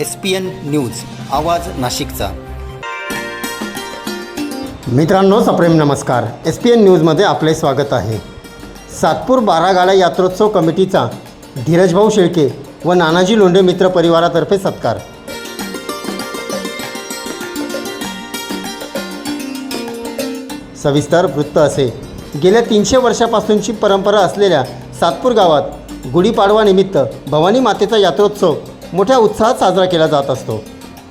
S P N news आवाज नाशिकचा. मित्रांनो सप्रेम नमस्कार. एस पी एन न्यूजमध्ये आपले स्वागत आहे. सातपूर बारागाडा यात्रोत्सव कमिटीचा धीरजभाऊ शेळके व नानाजी लोंढे मित्र परिवारातर्फे सत्कार. सविस्तर वृत्त असे. गेल्या तीनशे वर्षापासूनची परंपरा असलेल्या सातपूर गावात गुढीपाडवानिमित्त भवानी मातेचा यात्रोत्सव मोठ्या उत्साहात साजरा केला जात असतो.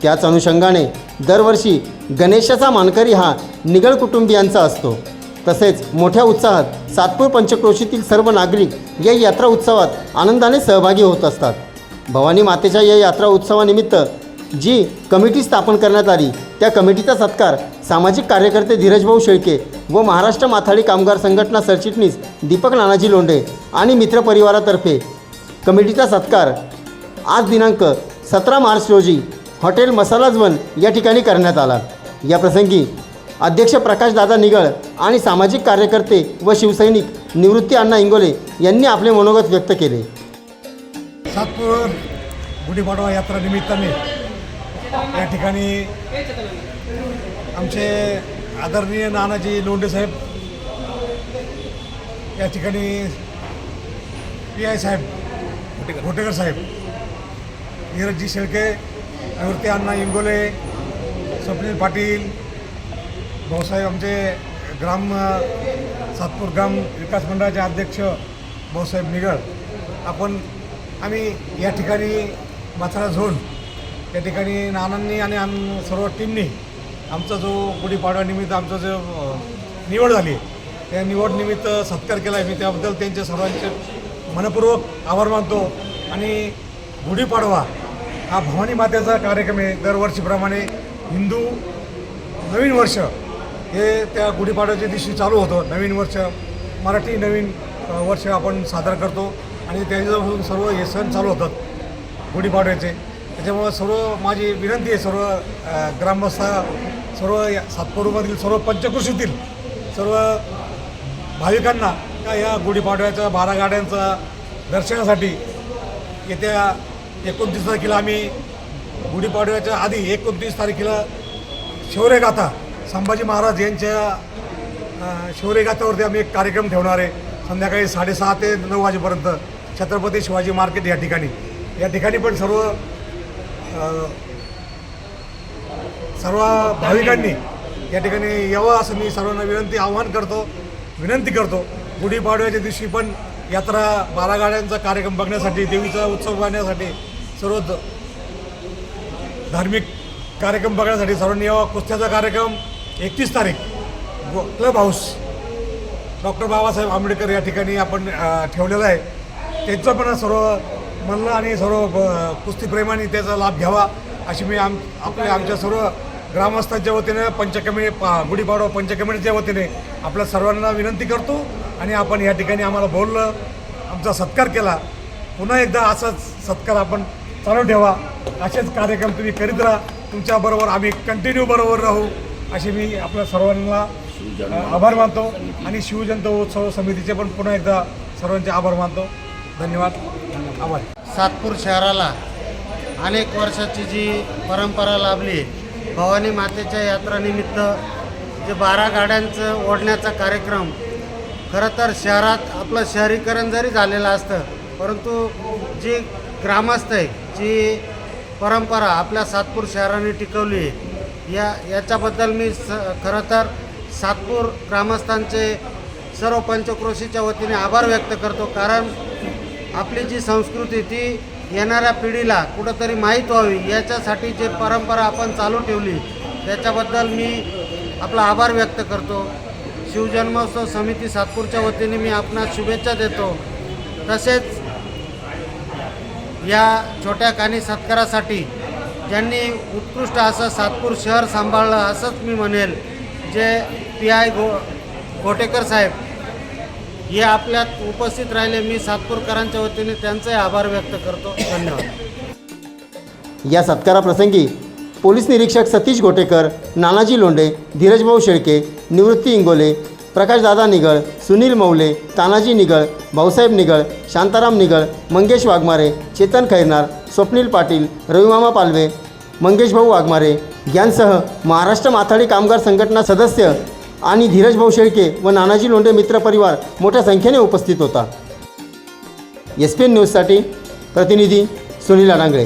त्याच अनुषंगाने दरवर्षी गणेशाचा मानकरी हा निगळ कुटुंबियांचा असतो. तसेच मोठ्या उत्साहात सातपूर पंचक्रोशीतील सर्व नागरिक या यात्रा उत्सवात आनंदाने सहभागी होत असतात. भवानी मातेच्या या यात्रा उत्सवानिमित्त जी कमिटी स्थापन करण्यात आली त्या कमिटीचा सत्कार सामाजिक कार्यकर्ते धीरजभाऊ शेळके व महाराष्ट्र माथाडी कामगार संघटना सरचिटणीस दीपक नानाजी लोंढे आणि मित्रपरिवारातर्फे कमिटीचा सत्कार आज दिनांक सतरा मार्च रोजी हॉटेल मसालाजवन या ठिकाणी करण्यात आला. या प्रसंगी अध्यक्ष प्रकाशदादा निगळ आणि सामाजिक कार्यकर्ते व शिवसैनिक निवृत्ती अण्णा इंगोले यांनी आपले मनोगत व्यक्त केले. सातपूर गुढीपाडवा यात्रा निमित्ताने या ठिकाणी आमचे आदरणीय नानाजी लोंढे साहेब या ठिकाणी पी आय साहेब घोटेकर साहेब धीरजजी शेळके निवृत्ती अण्णा इंगोले स्वप्नील पाटील भाऊसाहेब आमचे ग्राम सातपूर ग्राम विकास मंडळाचे अध्यक्ष भाऊसाहेब निगळ. आपण आम्ही या ठिकाणी माथारा झोन या ठिकाणी नानांनी आणि आम सर्व टीमनी आमचा जो गुढीपाडव्यानिमित्त आमचा जो निवड झाली त्या निवडनिमित्त सत्कार केला. आहे मी त्याबद्दल त्यांच्या सर्वांचे मनपूर्वक आभार मानतो आणि गुढीपाडवा हा भवानी मातेचा कार्यक्रम आहे. दरवर्षीप्रमाणे हिंदू नवीन वर्ष हे त्या गुढीपाडव्याच्या दिवशी चालू होतं. नवीन वर्ष मराठी नवीन वर्ष आपण साजरा करतो आणि त्याच्यापासून सर्व हे सण चालू होतात गुढीपाडव्याचे त्याच्यामुळं सर्व माझी विनंती आहे सर्व ग्रामस्थ सर्व या सातपूरमधील सर्व पंचकृषीतील सर्व भाविकांना का या गुढीपाडव्याच्या बारा गाड्यांचा दर्शनासाठी येत्या एकोणतीस तारखेला आम्ही गुढीपाडव्याच्या आधी एकोणतीस तारखेला शौर्यगाथा संभाजी महाराज यांच्या शौर्यगाथावरती आम्ही एक कार्यक्रम ठेवणार आहे. संध्याकाळी साडेसहा ते नऊ वाजेपर्यंत छत्रपती शिवाजी मार्केट या ठिकाणी. या ठिकाणी पण सर्व सर्व भाविकांनी या ठिकाणी यावं असं मी सर्वांना विनंती आव्हान करतो विनंती करतो. गुढीपाडव्याच्या दिवशी पण यात्रा बारा गाड्यांचा कार्यक्रम बघण्यासाठी देवीचा उत्सव पाहण्यासाठी सर्व द- धार्मिक कार्यक्रम बघण्यासाठी सर्वांनी यावं. कुस्त्याचा कार्यक्रम एकतीस तारीख club house. Doctor Babasaheb Ambedkar या ठिकाणी आपण ठेवलेलं आहे. त्यांचं पण सर्व मनला आणि सर्व ब- कुस्तीप्रेमाने त्याचा लाभ घ्यावा अशी मी आम आपल्या आमच्या सर्व ग्रामस्थांच्या वतीने पंचकमिणी पा गुढीपाडवा पंचकमिटीच्या वतीने आपल्या सर्वांना विनंती करतो. आणि आपण या ठिकाणी आम्हाला बोललं आमचा सत्कार केला. पुन्हा एकदा असाच सत्कार आपण चालू ठेवा. असेच कार्यक्रम तुम्ही करीत राहा. तुमच्याबरोबर आम्ही कंटिन्यू बरोबर राहू. अशी मी आपल्या सर्वांना आभार मानतो. आणि शिवजयंत उत्सव समितीचे पण पुन्हा एकदा सर्वांचे आभार मानतो. धन्यवाद. आभार. सातपूर शहराला अनेक वर्षाची जी परंपरा लाभली भवानी मातेच्या यात्रानिमित्त जे बारा गाड्यांचं ओढण्याचा कार्यक्रम खरं तर शहरात आपलं शहरीकरण जरी झालेलं असतं परंतु जी ग्रामस्थ आहे जी परंपरा आपल्या सातपूर शहराने टिकवली आहे या याच्याबद्दल मी स खरं तर सातपूर ग्रामस्थांचे सर्व पंचक्रोशीच्या वतीने आभार व्यक्त करतो कारण आपली जी संस्कृती ती येणाऱ्या पिढीला कुठंतरी माहीत व्हावी याच्यासाठी जे परंपरा आपण चालू ठेवली त्याच्याबद्दल मी आपला आभार व्यक्त करतो. शिवजन्मोत्सव समिती सातपूरच्या वतीने मी आपणास शुभेच्छा देतो. तसेच या छोट्या कानी सत्कारासाठी ज्यांनी उत्कृष्ट असं सातपूर शहर सांभाळलं असंच मी म्हणेल जे पी आय गो गोटेकर साहेब हे आपल्यात उपस्थित राहिले. मी सातपूरकरांच्या वतीने त्यांचे आभार व्यक्त करतो. धन्यवाद. या सत्काराप्रसंगी पोलीस निरीक्षक सतीश गोटेकर नानाजी लोंढे धीरजभाऊ शेळके निवृत्ती इंगोले प्रकाशदादा निगळ सुनील मौले तानाजी निगळ भाऊसाहेब निगळ शांताराम निगळ मंगेश वाघमारे चेतन खैरनार स्वप्नील पाटील रविमामा पालवे मंगेशभाऊ वाघमारे यांसह महाराष्ट्र माथाडी कामगार संघटना सदस्य आणि धीरजभाऊ शेळके व नानाजी लोंढे मित्र परिवार मोठ्या संख्येने उपस्थित होता. एस पी एन न्यूजसाठी प्रतिनिधी सुनील अडांगळे